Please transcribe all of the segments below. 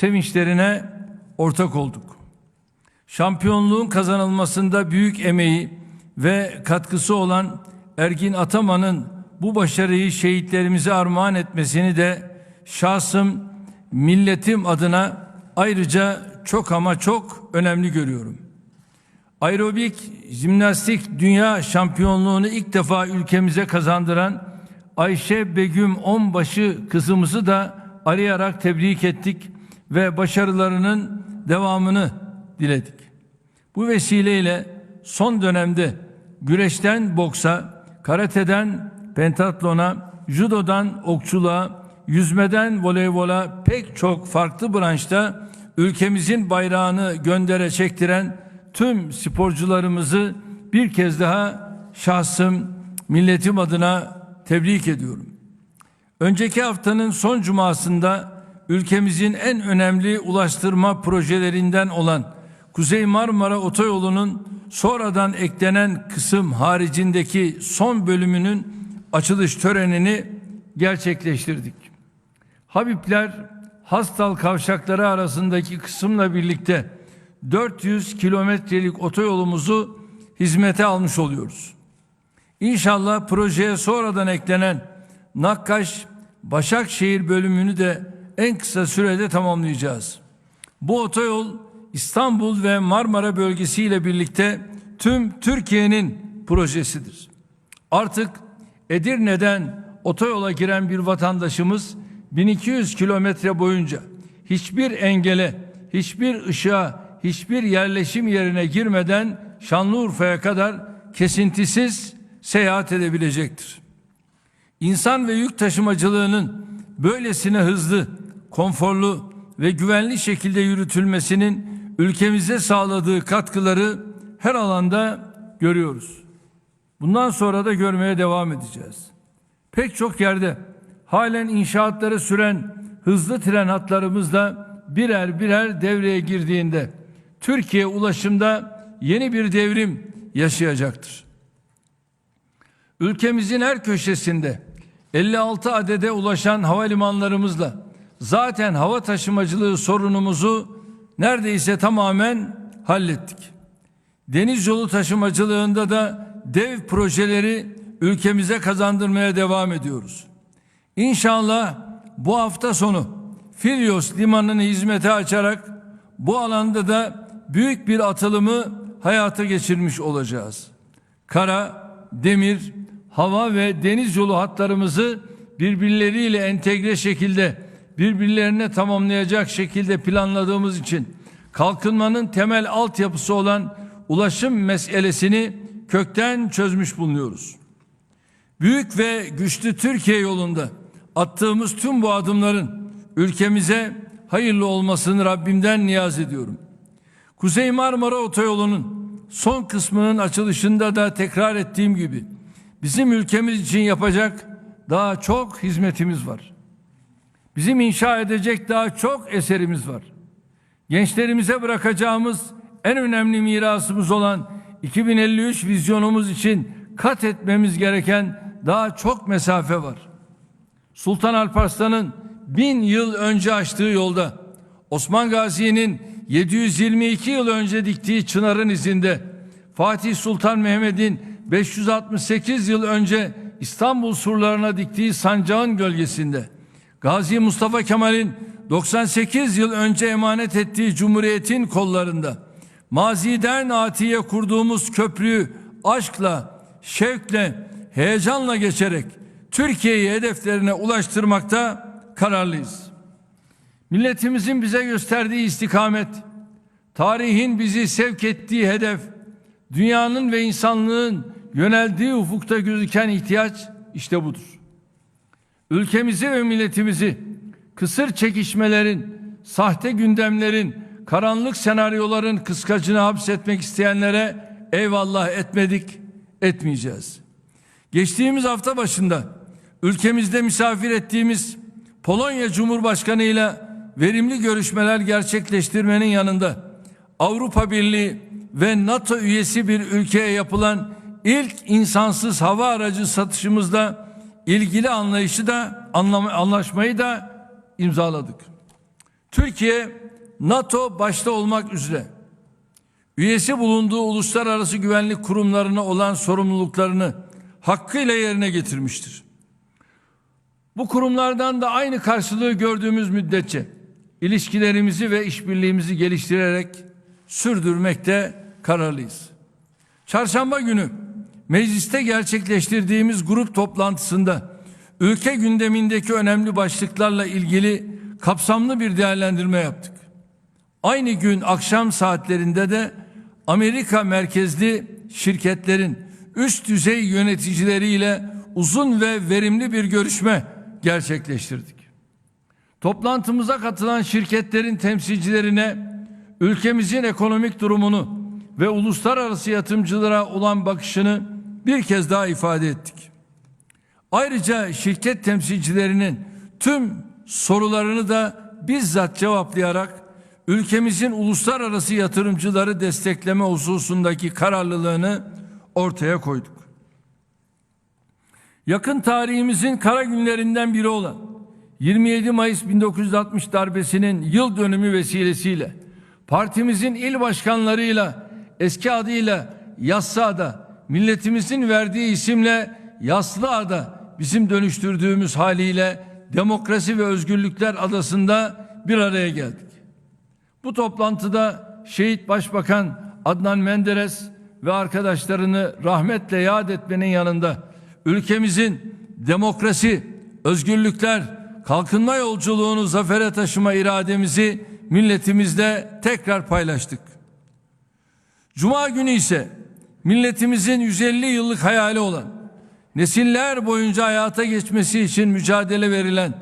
sevinçlerine ortak olduk. Şampiyonluğun kazanılmasında büyük emeği ve katkısı olan Ergin Ataman'ın bu başarıyı şehitlerimize armağan etmesini de şahsım, milletim adına ayrıca çok ama çok önemli görüyorum. Aerobik jimnastik dünya şampiyonluğunu ilk defa ülkemize kazandıran Ayşe Begüm Onbaşı kızımızı da arayarak tebrik ettik ve başarılarının devamını diledik. Bu vesileyle son dönemde güreşten boksa, karateden pentatlona, judodan okçuluğa, yüzmeden voleybola pek çok farklı branşta ülkemizin bayrağını göndere çektiren tüm sporcularımızı bir kez daha şahsım, milletim adına tebrik ediyorum. Önceki haftanın son cumasında ülkemizin en önemli ulaştırma projelerinden olan Kuzey Marmara Otoyolu'nun sonradan eklenen kısım haricindeki son bölümünün açılış törenini gerçekleştirdik. Habibler Hastal kavşakları arasındaki kısımla birlikte 400 kilometrelik otoyolumuzu hizmete almış oluyoruz. İnşallah projeye sonradan eklenen Nakkaş Başakşehir bölümünü de en kısa sürede tamamlayacağız. Bu otoyol İstanbul ve Marmara bölgesiyle birlikte tüm Türkiye'nin projesidir. Artık Edirne'den otoyola giren bir vatandaşımız 1200 kilometre boyunca hiçbir engele, hiçbir ışığa, hiçbir yerleşim yerine girmeden Şanlıurfa'ya kadar kesintisiz seyahat edebilecektir. İnsan ve yük taşımacılığının böylesine hızlı, konforlu ve güvenli şekilde yürütülmesinin ülkemize sağladığı katkıları her alanda görüyoruz. Bundan sonra da görmeye devam edeceğiz. Pek çok yerde halen inşaatları süren hızlı tren hatlarımız da birer birer devreye girdiğinde Türkiye ulaşımda yeni bir devrim yaşayacaktır. Ülkemizin her köşesinde 56 adede ulaşan havalimanlarımızla zaten hava taşımacılığı sorunumuzu neredeyse tamamen hallettik. Deniz yolu taşımacılığında da dev projeleri ülkemize kazandırmaya devam ediyoruz. İnşallah bu hafta sonu Filyos limanını hizmete açarak bu alanda da büyük bir atılımı hayata geçirmiş olacağız. Kara, demir, hava ve deniz yolu hatlarımızı birbirleriyle entegre şekilde birbirlerine tamamlayacak şekilde planladığımız için kalkınmanın temel altyapısı olan ulaşım meselesini kökten çözmüş bulunuyoruz. Büyük ve güçlü Türkiye yolunda attığımız tüm bu adımların ülkemize hayırlı olmasını Rabbimden niyaz ediyorum. Kuzey Marmara Otoyolu'nun son kısmının açılışında da tekrar ettiğim gibi bizim ülkemiz için yapacak daha çok hizmetimiz var. Bizim inşa edecek daha çok eserimiz var. Gençlerimize bırakacağımız en önemli mirasımız olan 2053 vizyonumuz için kat etmemiz gereken daha çok mesafe var. Sultan Alparslan'ın bin yıl önce açtığı yolda Osman Gazi'nin 722 yıl önce diktiği çınarın izinde Fatih Sultan Mehmet'in 568 yıl önce İstanbul surlarına diktiği sancağın gölgesinde Gazi Mustafa Kemal'in 98 yıl önce emanet ettiği cumhuriyetin kollarında maziden atiye kurduğumuz köprüyü aşkla, şevkle, heyecanla geçerek Türkiye'yi hedeflerine ulaştırmakta kararlıyız. Milletimizin bize gösterdiği istikamet, tarihin bizi sevk ettiği hedef, dünyanın ve insanlığın yöneldiği ufukta gözüken ihtiyaç işte budur. Ülkemizi ve milletimizi kısır çekişmelerin, sahte gündemlerin, karanlık senaryoların kıskacına hapsetmek isteyenlere eyvallah etmedik, etmeyeceğiz. Geçtiğimiz hafta başında ülkemizde misafir ettiğimiz Polonya Cumhurbaşkanı ile verimli görüşmeler gerçekleştirmenin yanında Avrupa Birliği ve NATO üyesi bir ülkeye yapılan ilk insansız hava aracı satışımızda ilgili anlayışı da anlaşmayı da imzaladık. Türkiye NATO başta olmak üzere üyesi bulunduğu uluslararası güvenlik kurumlarına olan sorumluluklarını hakkıyla yerine getirmiştir. Bu kurumlardan da aynı karşılığı gördüğümüz müddetçe ilişkilerimizi ve işbirliğimizi geliştirerek sürdürmekte kararlıyız. Çarşamba günü mecliste gerçekleştirdiğimiz grup toplantısında ülke gündemindeki önemli başlıklarla ilgili kapsamlı bir değerlendirme yaptık. Aynı gün akşam saatlerinde de Amerika merkezli şirketlerin üst düzey yöneticileriyle uzun ve verimli bir görüşme gerçekleştirdik. Toplantımıza katılan şirketlerin temsilcilerine ülkemizin ekonomik durumunu ve uluslararası yatırımcılara olan bakışını bir kez daha ifade ettik. Ayrıca şirket temsilcilerinin tüm sorularını da bizzat cevaplayarak ülkemizin uluslararası yatırımcıları destekleme hususundaki kararlılığını ortaya koyduk. Yakın tarihimizin kara günlerinden biri olan 27 Mayıs 1960 darbesinin yıl dönümü vesilesiyle partimizin il başkanlarıyla eski adıyla Yassıada milletimizin verdiği isimle Yaslıada bizim dönüştürdüğümüz haliyle Demokrasi ve Özgürlükler Adası'nda bir araya geldik. Bu toplantıda şehit başbakan Adnan Menderes ve arkadaşlarını rahmetle yad etmenin yanında ülkemizin demokrasi, özgürlükler, kalkınma yolculuğunu zafere taşıma irademizi milletimizle tekrar paylaştık. Cuma günü ise milletimizin 150 yıllık hayali olan nesiller boyunca hayata geçmesi için mücadele verilen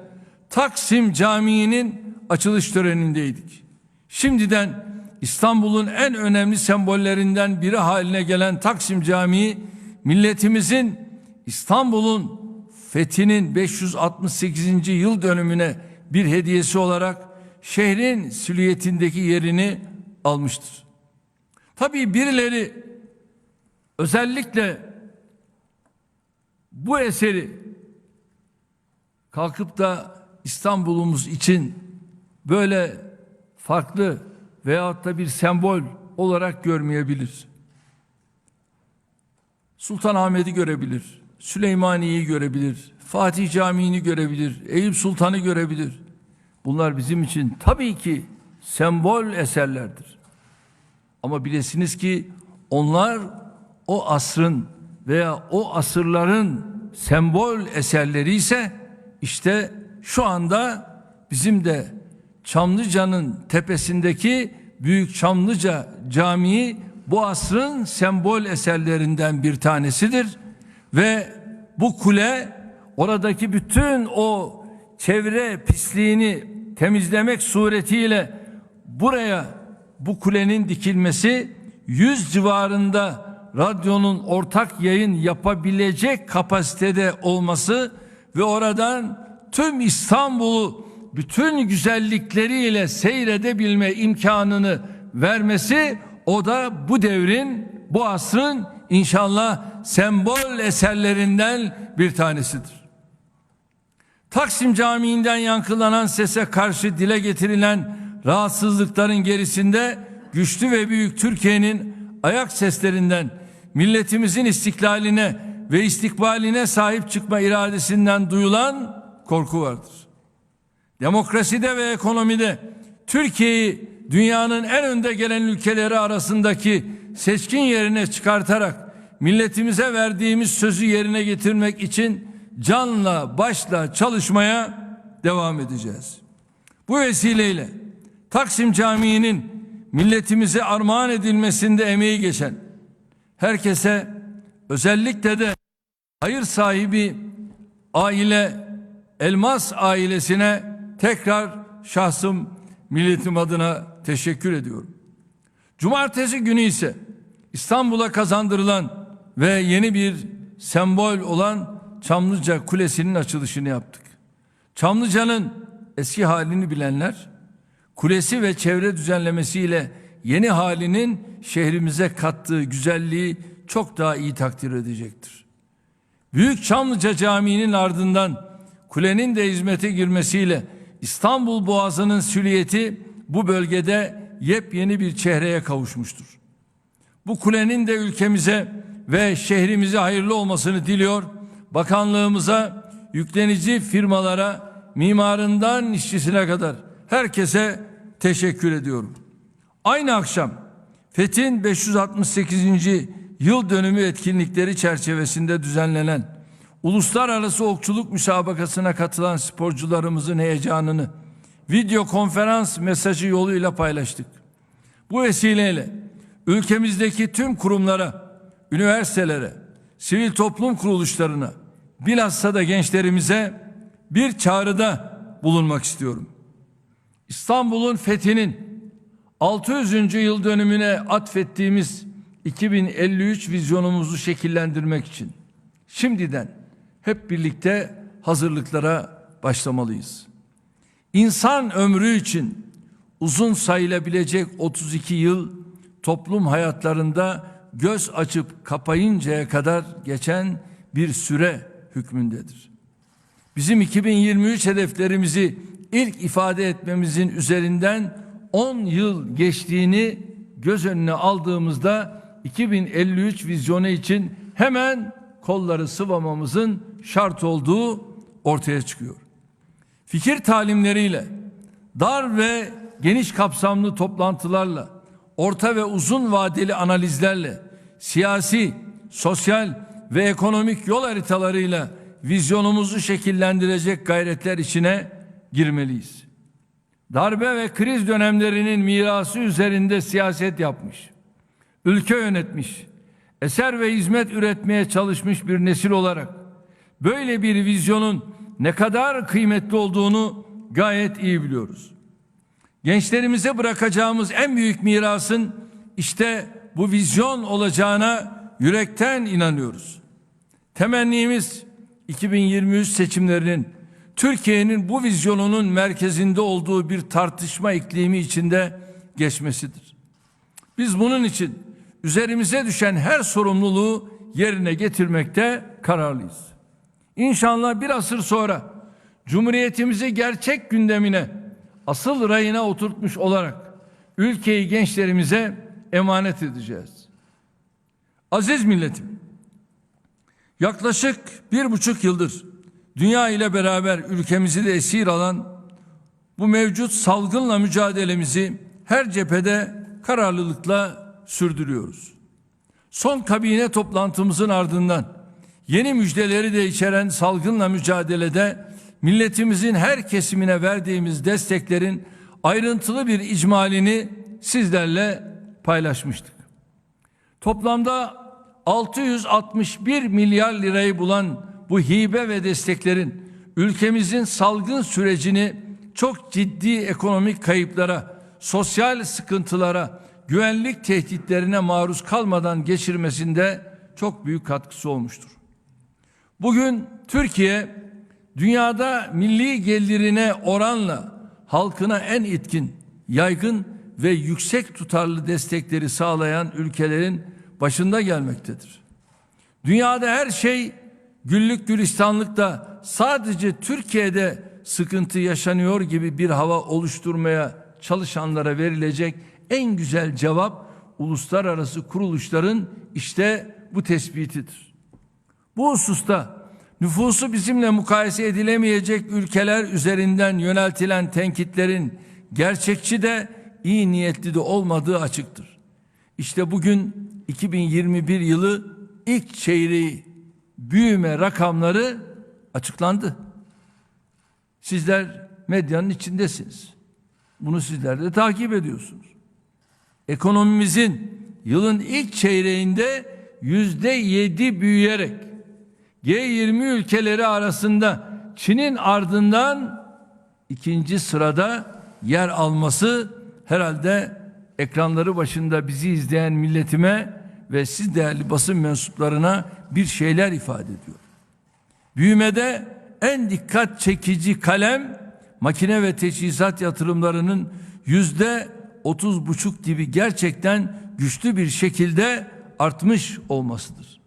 Taksim Camii'nin açılış törenindeydik. Şimdiden İstanbul'un en önemli sembollerinden biri haline gelen Taksim Camii milletimizin İstanbul'un fethinin 568. yıl dönümüne bir hediyesi olarak şehrin silüetindeki yerini almıştır. Tabii birileri özellikle bu eseri kalkıp da İstanbul'umuz için böyle farklı veyahut da bir sembol olarak görmeyebilir. Sultanahmet'i görebilir, Süleymaniye'yi görebilir, Fatih Camii'ni görebilir, Eyüp Sultan'ı görebilir. Bunlar bizim için tabii ki sembol eserlerdir. Ama bilesiniz ki onlar o asrın veya o asırların sembol eserleri ise işte şu anda bizim de Çamlıca'nın tepesindeki Büyük Çamlıca Camii bu asrın sembol eserlerinden bir tanesidir. Ve bu kule oradaki bütün o çevre pisliğini temizlemek suretiyle buraya bu kulenin dikilmesi 100 civarında radyonun ortak yayın yapabilecek kapasitede olması ve oradan tüm İstanbul'u bütün güzellikleriyle seyredebilme imkanını vermesi o da bu devrin bu asrın inşallah sembol eserlerinden bir tanesidir. Taksim Camii'nden yankılanan sese karşı dile getirilen rahatsızlıkların gerisinde güçlü ve büyük Türkiye'nin ayak seslerinden milletimizin istiklaline ve istikbaline sahip çıkma iradesinden duyulan korku vardır. Demokraside ve ekonomide Türkiye'yi dünyanın en önde gelen ülkeleri arasındaki seçkin yerine çıkartarak milletimize verdiğimiz sözü yerine getirmek için canla başla çalışmaya devam edeceğiz. Bu vesileyle Taksim Camii'nin milletimize armağan edilmesinde emeği geçen herkese özellikle de hayır sahibi aile Elmas ailesine tekrar şahsım milletim adına teşekkür ediyorum. Cumartesi günü ise İstanbul'a kazandırılan ve yeni bir sembol olan Çamlıca Kulesi'nin açılışını yaptık. Çamlıca'nın eski halini bilenler kulesi ve çevre düzenlemesiyle yeni halinin şehrimize kattığı güzelliği çok daha iyi takdir edecektir. Büyük Çamlıca Camii'nin ardından kulenin de hizmete girmesiyle İstanbul Boğazı'nın süliyeti bu bölgede yepyeni bir çehreye kavuşmuştur. Bu kulenin de ülkemize ve şehrimize hayırlı olmasını diliyor. Bakanlığımıza, yüklenici firmalara, mimarından işçisine kadar herkese teşekkür ediyorum. Aynı akşam Fethin 568. yıl dönümü etkinlikleri çerçevesinde düzenlenen uluslararası okçuluk müsabakasına katılan sporcularımızın heyecanını video konferans mesajı yoluyla paylaştık. Bu vesileyle ülkemizdeki tüm kurumlara, üniversitelere, sivil toplum kuruluşlarına, bilhassa da gençlerimize bir çağrıda bulunmak istiyorum. İstanbul'un fethinin 600. yıl dönümüne atfettiğimiz 2053 vizyonumuzu şekillendirmek için şimdiden hep birlikte hazırlıklara başlamalıyız. İnsan ömrü için uzun sayılabilecek 32 yıl toplum hayatlarında göz açıp kapayıncaya kadar geçen bir süre hükmündedir. Bizim 2023 hedeflerimizi ilk ifade etmemizin üzerinden 10 yıl geçtiğini göz önüne aldığımızda 2053 vizyonu için hemen kolları sıvamamızın şart olduğu ortaya çıkıyor. Fikir talimleriyle, dar ve geniş kapsamlı toplantılarla, orta ve uzun vadeli analizlerle, siyasi, sosyal ve ekonomik yol haritalarıyla vizyonumuzu şekillendirecek gayretler içine girmeliyiz. Darbe ve kriz dönemlerinin mirası üzerinde siyaset yapmış, ülke yönetmiş, eser ve hizmet üretmeye çalışmış bir nesil olarak böyle bir vizyonun ne kadar kıymetli olduğunu gayet iyi biliyoruz. Gençlerimize bırakacağımız en büyük mirasın işte bu vizyon olacağına yürekten inanıyoruz. Temennimiz 2023 seçimlerinin Türkiye'nin bu vizyonunun merkezinde olduğu bir tartışma iklimi içinde geçmesidir. Biz bunun için üzerimize düşen her sorumluluğu yerine getirmekte kararlıyız. İnşallah bir asır sonra Cumhuriyetimizi gerçek gündemine, asıl rayına oturtmuş olarak ülkeyi gençlerimize emanet edeceğiz. Aziz milletim, yaklaşık bir buçuk yıldır dünya ile beraber ülkemizi de esir alan bu mevcut salgınla mücadelemizi her cephede kararlılıkla sürdürüyoruz. Son kabine toplantımızın ardından yeni müjdeleri de içeren salgınla mücadelede milletimizin her kesimine verdiğimiz desteklerin ayrıntılı bir icmalini sizlerle paylaşmıştık. Toplamda 661 milyar lirayı bulan bu hibe ve desteklerin ülkemizin salgın sürecini çok ciddi ekonomik kayıplara, sosyal sıkıntılara, güvenlik tehditlerine maruz kalmadan geçirmesinde çok büyük katkısı olmuştur. Bugün Türkiye dünyada milli gelirine oranla halkına en etkin, yaygın ve yüksek tutarlı destekleri sağlayan ülkelerin başında gelmektedir. Dünyada her şey güllük gülistanlıkta sadece Türkiye'de sıkıntı yaşanıyor gibi bir hava oluşturmaya çalışanlara verilecek en güzel cevap uluslararası kuruluşların işte bu tespitidir. Bu hususta nüfusu bizimle mukayese edilemeyecek ülkeler üzerinden yöneltilen tenkitlerin gerçekçi de iyi niyetli de olmadığı açıktır. İşte bugün 2021 yılı ilk çeyreği büyüme rakamları açıklandı. Sizler medyanın içindesiniz. Bunu sizler de takip ediyorsunuz. Ekonomimizin yılın ilk çeyreğinde yüzde yedi büyüyerek G20 ülkeleri arasında Çin'in ardından ikinci sırada yer alması herhalde ekranları başında bizi izleyen milletime ve siz değerli basın mensuplarına bir şeyler ifade ediyor. Büyümede en dikkat çekici kalem makine ve teçhizat yatırımlarının yüzde otuz buçuk gibi gerçekten güçlü bir şekilde artmış olmasıdır.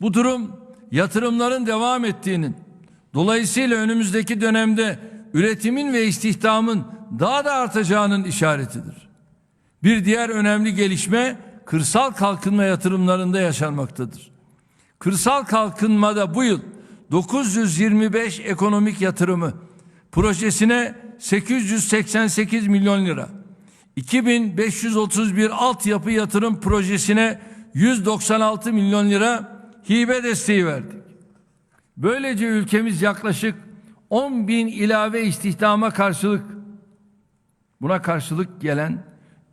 Bu durum yatırımların devam ettiğinin, dolayısıyla önümüzdeki dönemde üretimin ve istihdamın daha da artacağının işaretidir. Bir diğer önemli gelişme kırsal kalkınma yatırımlarında yaşanmaktadır. Kırsal kalkınmada bu yıl 925 ekonomik yatırımı projesine 888 milyon lira, 2531 altyapı yatırım projesine 196 milyon lira hibe desteği verdik. Böylece ülkemiz yaklaşık 10 bin ilave istihdama karşılık buna karşılık gelen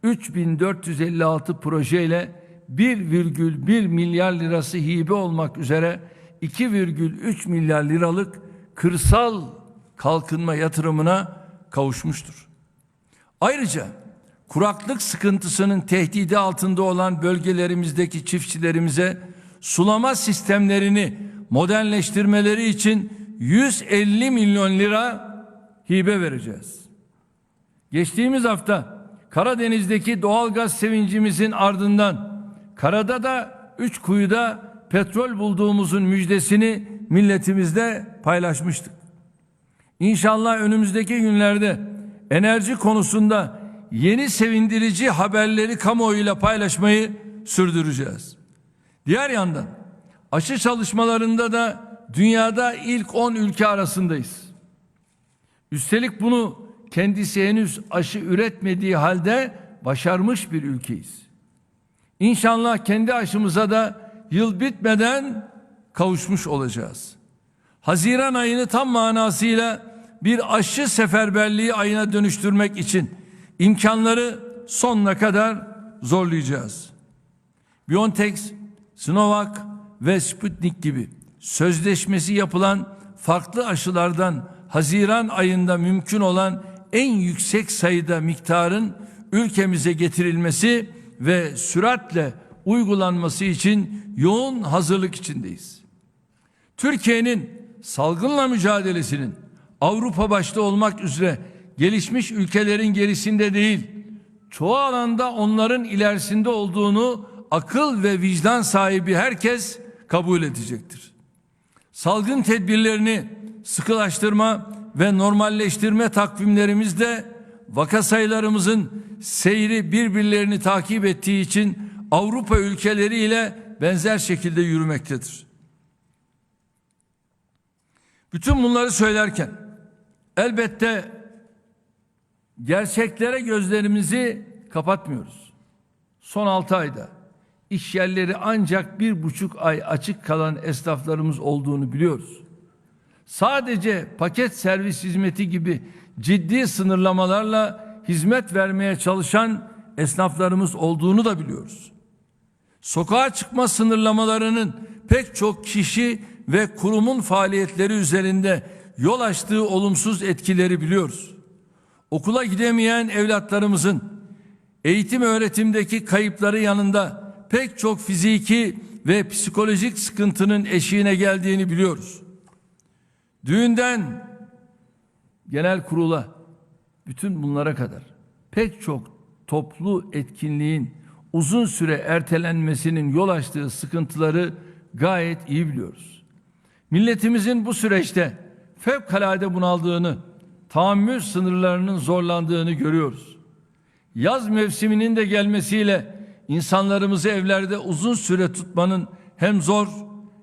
3456 projeyle 1,1 milyar lirası hibe olmak üzere 2,3 milyar liralık kırsal kalkınma yatırımına kavuşmuştur. Ayrıca kuraklık sıkıntısının tehdidi altında olan bölgelerimizdeki çiftçilerimize sulama sistemlerini modernleştirmeleri için 150 milyon lira hibe vereceğiz. Geçtiğimiz hafta Karadeniz'deki doğalgaz sevincimizin ardından karada da üç kuyuda petrol bulduğumuzun müjdesini milletimizle paylaşmıştık. İnşallah önümüzdeki günlerde enerji konusunda yeni sevindirici haberleri kamuoyuyla paylaşmayı sürdüreceğiz. Diğer yandan aşı çalışmalarında da dünyada ilk 10 ülke arasındayız. Üstelik bunu kendisi henüz aşı üretmediği halde başarmış bir ülkeyiz. İnşallah kendi aşımıza da yıl bitmeden kavuşmuş olacağız. Haziran ayını tam manasıyla bir aşı seferberliği ayına dönüştürmek için imkanları sonuna kadar zorlayacağız. Biontech, Sinovac ve Sputnik gibi sözleşmesi yapılan farklı aşılardan Haziran ayında mümkün olan en yüksek sayıda miktarın ülkemize getirilmesi ve süratle uygulanması için yoğun hazırlık içindeyiz. Türkiye'nin salgınla mücadelesinin Avrupa başta olmak üzere gelişmiş ülkelerin gerisinde değil, çoğu alanda onların ilerisinde olduğunu akıl ve vicdan sahibi herkes kabul edecektir. Salgın tedbirlerini sıkılaştırma ve normalleştirme takvimlerimizde vaka sayılarımızın seyri birbirlerini takip ettiği için Avrupa ülkeleriyle benzer şekilde yürümektedir. Bütün bunları söylerken elbette gerçeklere gözlerimizi kapatmıyoruz. Son altı ayda iş yerleri ancak bir buçuk ay açık kalan esnaflarımız olduğunu biliyoruz. Sadece paket servis hizmeti gibi ciddi sınırlamalarla hizmet vermeye çalışan esnaflarımız olduğunu da biliyoruz. Sokağa çıkma sınırlamalarının pek çok kişi ve kurumun faaliyetleri üzerinde yol açtığı olumsuz etkileri biliyoruz. Okula gidemeyen evlatlarımızın eğitim öğretimdeki kayıpları yanında pek çok fiziki ve psikolojik sıkıntının eşiğine geldiğini biliyoruz. Düğünden genel kurula bütün bunlara kadar pek çok toplu etkinliğin uzun süre ertelenmesinin yol açtığı sıkıntıları gayet iyi biliyoruz. Milletimizin bu süreçte fevkalade bunaldığını, tahammül sınırlarının zorlandığını görüyoruz. Yaz mevsiminin de gelmesiyle insanlarımızı evlerde uzun süre tutmanın hem zor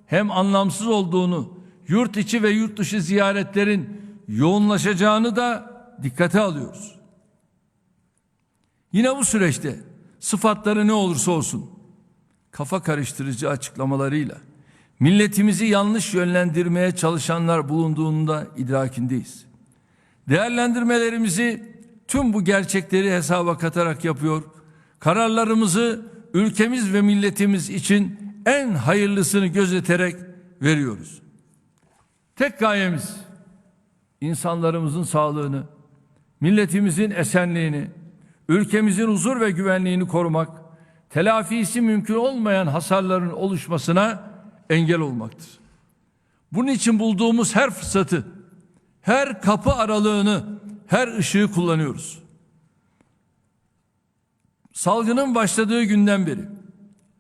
hem anlamsız olduğunu, yurt içi ve yurt dışı ziyaretlerin yoğunlaşacağını da dikkate alıyoruz. Yine bu süreçte sıfatları ne olursa olsun kafa karıştırıcı açıklamalarıyla milletimizi yanlış yönlendirmeye çalışanlar bulunduğunda idrakindeyiz. Değerlendirmelerimizi tüm bu gerçekleri hesaba katarak yapıyor. Kararlarımızı ülkemiz ve milletimiz için en hayırlısını gözeterek veriyoruz. Tek gayemiz insanlarımızın sağlığını, milletimizin esenliğini, ülkemizin huzur ve güvenliğini korumak, telafisi mümkün olmayan hasarların oluşmasına engel olmaktır. Bunun için bulduğumuz her fırsatı, her kapı aralığını, her ışığı kullanıyoruz. Salgının başladığı günden beri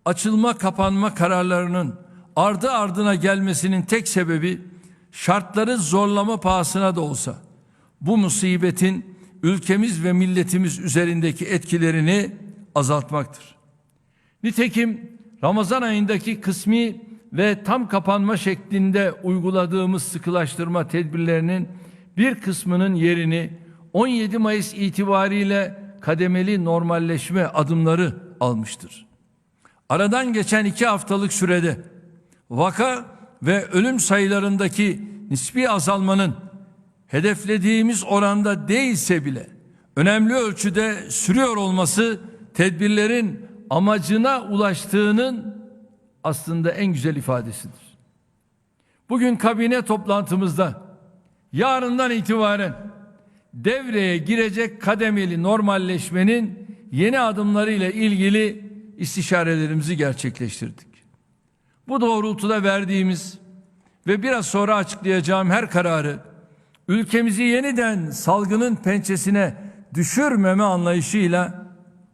açılma kapanma kararlarının ardı ardına gelmesinin tek sebebi şartları zorlama pahasına da olsa bu musibetin ülkemiz ve milletimiz üzerindeki etkilerini azaltmaktır. Nitekim Ramazan ayındaki kısmi ve tam kapanma şeklinde uyguladığımız sıkılaştırma tedbirlerinin bir kısmının yerini 17 Mayıs itibariyle kademeli normalleşme adımları almıştır. Aradan geçen iki haftalık sürede vaka ve ölüm sayılarındaki nispi azalmanın hedeflediğimiz oranda değilse bile önemli ölçüde sürüyor olması tedbirlerin amacına ulaştığının aslında en güzel ifadesidir. Bugün kabine toplantımızda yarından itibaren devreye girecek kademeli normalleşmenin yeni adımlarıyla ilgili istişarelerimizi gerçekleştirdik. Bu doğrultuda verdiğimiz ve biraz sonra açıklayacağım her kararı ülkemizi yeniden salgının pençesine düşürmeme anlayışıyla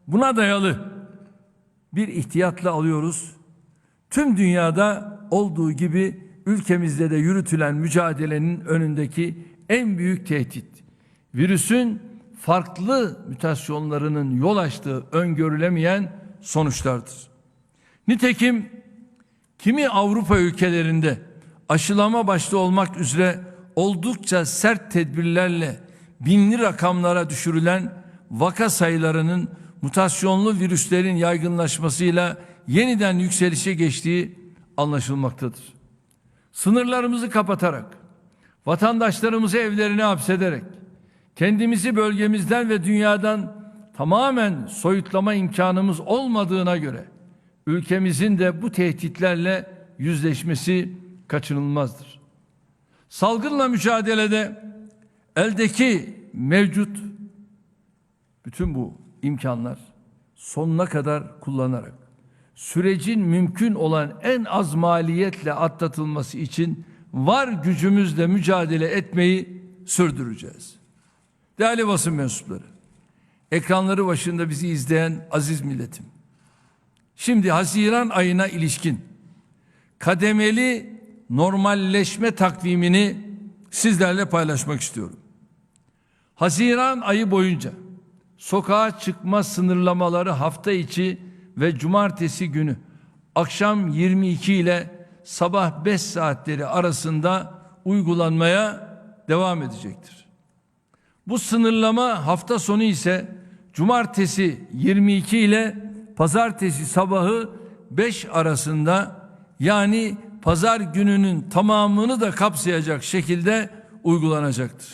buna dayalı bir ihtiyatla alıyoruz. Tüm dünyada olduğu gibi ülkemizde de yürütülen mücadelenin önündeki en büyük tehdit virüsün farklı mutasyonlarının yol açtığı öngörülemeyen sonuçlardır. Nitekim kimi Avrupa ülkelerinde aşılama başta olmak üzere oldukça sert tedbirlerle binli rakamlara düşürülen vaka sayılarının mutasyonlu virüslerin yaygınlaşmasıyla yeniden yükselişe geçtiği anlaşılmaktadır. Sınırlarımızı kapatarak, vatandaşlarımızı evlerine hapsederek, kendimizi bölgemizden ve dünyadan tamamen soyutlama imkanımız olmadığına göre ülkemizin de bu tehditlerle yüzleşmesi kaçınılmazdır. Salgınla mücadelede eldeki mevcut bütün bu imkanlar sonuna kadar kullanarak sürecin mümkün olan en az maliyetle atlatılması için var gücümüzle mücadele etmeyi sürdüreceğiz. Değerli basın mensupları, ekranları başında bizi izleyen aziz milletim. Şimdi Haziran ayına ilişkin kademeli normalleşme takvimini sizlerle paylaşmak istiyorum. Haziran ayı boyunca sokağa çıkma sınırlamaları hafta içi ve cumartesi günü akşam 22 ile sabah 5 saatleri arasında uygulanmaya devam edecektir. Bu sınırlama hafta sonu ise cumartesi 22 ile pazartesi sabahı 5 arasında yani pazar gününün tamamını da kapsayacak şekilde uygulanacaktır.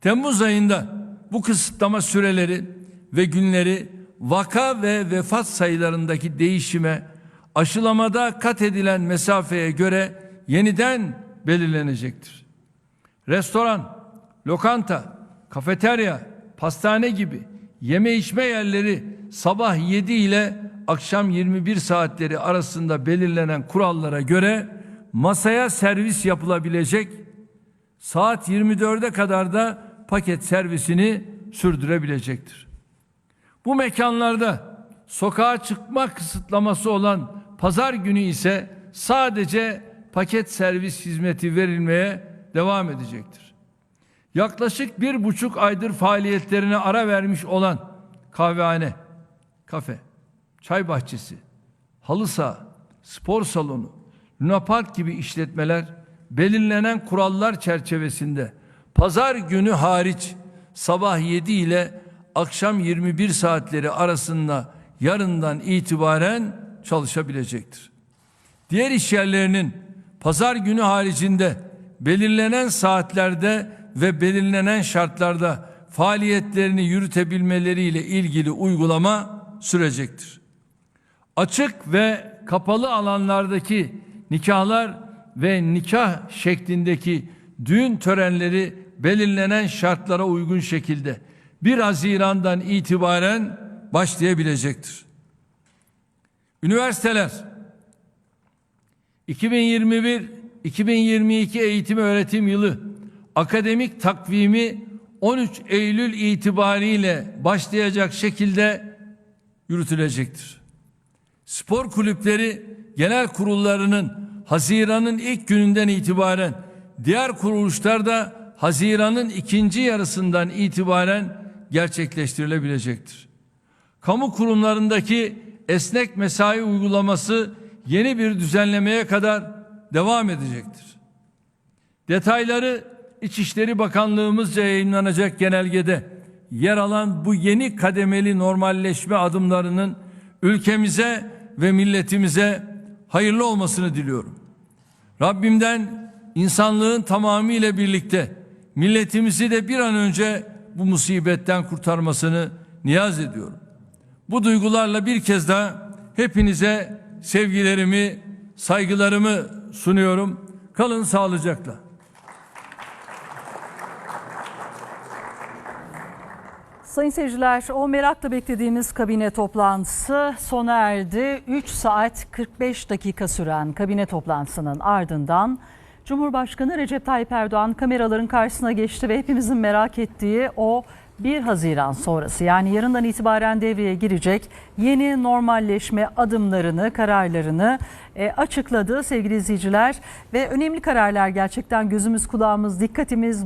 Temmuz ayında bu kısıtlama süreleri ve günleri vaka ve vefat sayılarındaki değişime aşılamada kat edilen mesafeye göre yeniden belirlenecektir. Restoran, lokanta, kafeterya, pastane gibi yeme içme yerleri sabah 7 ile akşam 21 saatleri arasında belirlenen kurallara göre masaya servis yapılabilecek saat 24'e kadar da paket servisini sürdürebilecektir. Bu mekanlarda sokağa çıkma kısıtlaması olan pazar günü ise sadece paket servis hizmeti verilmeye devam edecektir. Yaklaşık bir buçuk aydır faaliyetlerine ara vermiş olan kahvehane, kafe, çay bahçesi, halı saha, spor salonu, Luna Park gibi işletmeler belirlenen kurallar çerçevesinde pazar günü hariç sabah 7 ile akşam 21 saatleri arasında yarından itibaren çalışabilecektir. Diğer iş yerlerinin pazar günü haricinde belirlenen saatlerde ve belirlenen şartlarda faaliyetlerini yürütebilmeleriyle ilgili uygulama sürecektir. Açık ve kapalı alanlardaki nikahlar ve nikah şeklindeki düğün törenleri belirlenen şartlara uygun şekilde 1 Haziran'dan itibaren başlayabilecektir. Üniversiteler 2021-2022 eğitim öğretim yılı akademik takvimi 13 Eylül itibariyle başlayacak şekilde yürütülecektir. Spor kulüpleri genel kurullarının Haziran'ın ilk gününden itibaren diğer kuruluşlar da Haziran'ın ikinci yarısından itibaren gerçekleştirilebilecektir. Kamu kurumlarındaki esnek mesai uygulaması yeni bir düzenlemeye kadar devam edecektir. Detayları İçişleri Bakanlığımızca yayınlanacak genelgede yer alan bu yeni kademeli normalleşme adımlarının ülkemize ve milletimize hayırlı olmasını diliyorum. Rabbimden insanlığın tamamıyla birlikte milletimizi de bir an önce bu musibetten kurtarmasını niyaz ediyorum. Bu duygularla bir kez daha hepinize sevgilerimi, saygılarımı sunuyorum. Kalın sağlıcakla. Sayın seyirciler, o merakla beklediğimiz kabine toplantısı sona erdi. 3 saat 45 dakika süren kabine toplantısının ardından Cumhurbaşkanı Recep Tayyip Erdoğan kameraların karşısına geçti ve hepimizin merak ettiği o 1 Haziran sonrası yani yarından itibaren devreye girecek yeni normalleşme adımlarını, kararlarını e, açıkladı sevgili izleyiciler ve önemli kararlar gerçekten gözümüz kulağımız dikkatimiz